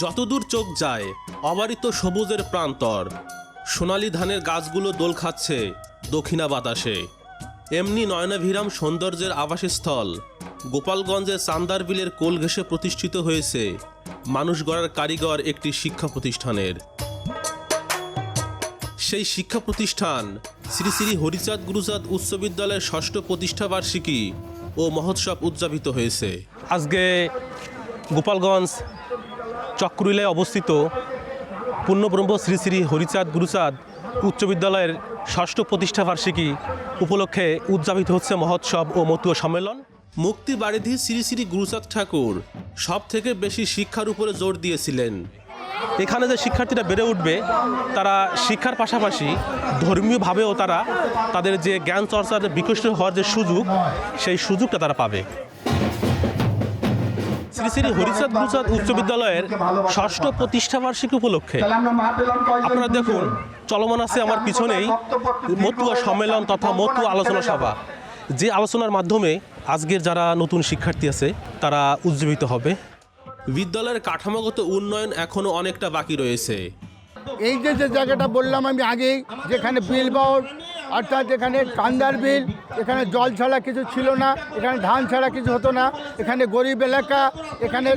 যতদূর চোখ যায়, অবারিত সবুজের প্রান্তর। সোনালী ধানের গাছগুলো দোল খাচ্ছে দক্ষিণা বাতাসে। এমনি নয়নাভিরাম সৌন্দর্যের আবাসস্থল। গোপালগঞ্জের চান্দার বিলের কোল ঘেঁষে প্রতিষ্ঠিত হয়েছে মানুষ গড়ার কারিগর একটি শিক্ষা প্রতিষ্ঠানের। সেই শিক্ষা প্রতিষ্ঠান শ্রী শ্রী হরিচাঁদ গুরুচাঁদ উচ্চ বিদ্যালয়ের ষষ্ঠ প্রতিষ্ঠা বার্ষিকী ও মহোৎসব উদযাপিত হয়েছে। আজকে গোপালগঞ্জ চক্রুলে অবস্থিত পূর্ণব্রহ্ম শ্রী শ্রী হরিচাঁদ গুরুচাঁদ উচ্চ বিদ্যালয়ের ষষ্ঠ প্রতিষ্ঠা বার্ষিকী উপলক্ষে উদযাপিত হচ্ছে মহোৎসব ও মতুয়া সম্মেলন। মুক্তি বারিধি শ্রী শ্রী গুরুচাঁদ ঠাকুর সব থেকে বেশি শিক্ষার উপরে জোর দিয়েছিলেন। এখানে যে শিক্ষার্থীরা বেড়ে উঠবে তারা শিক্ষার পাশাপাশি ধর্মীয়ভাবেও তারা তাদের যে জ্ঞান চর্চার বিকশিত হওয়ার যে সুযোগ সেই সুযোগটা তারা পাবে। শ্রী শ্রী হরিচাঁদ গুরুচাঁদ উচ্চ বিদ্যালয়ের ষষ্ঠ প্রতিষ্ঠা বার্ষিকী উপলক্ষে। আপনারা দেখুন চলমান আছে আমার পিছনেই মতুয়া সম্মেলন তথা মতুয়া আলোচনা সভা। যে আলোচনার মাধ্যমে আজকের যারা নতুন শিক্ষার্থী আছে তারা উজ্জীবিত হবে। বিদ্যালয়ের কাঠামোগত উন্নয়ন এখনও অনেকটা বাকি রয়েছে। এই যে যে জায়গাটা বললাম আমি আগেই যেখানে বিল বাউট অর্থাৎ এখানে কান্দার বিল, এখানে জল ছাড়া কিছু ছিল না, এখানে ধান ছাড়া কিছু হতো না, এখানে গরিব এলাকা, এখানে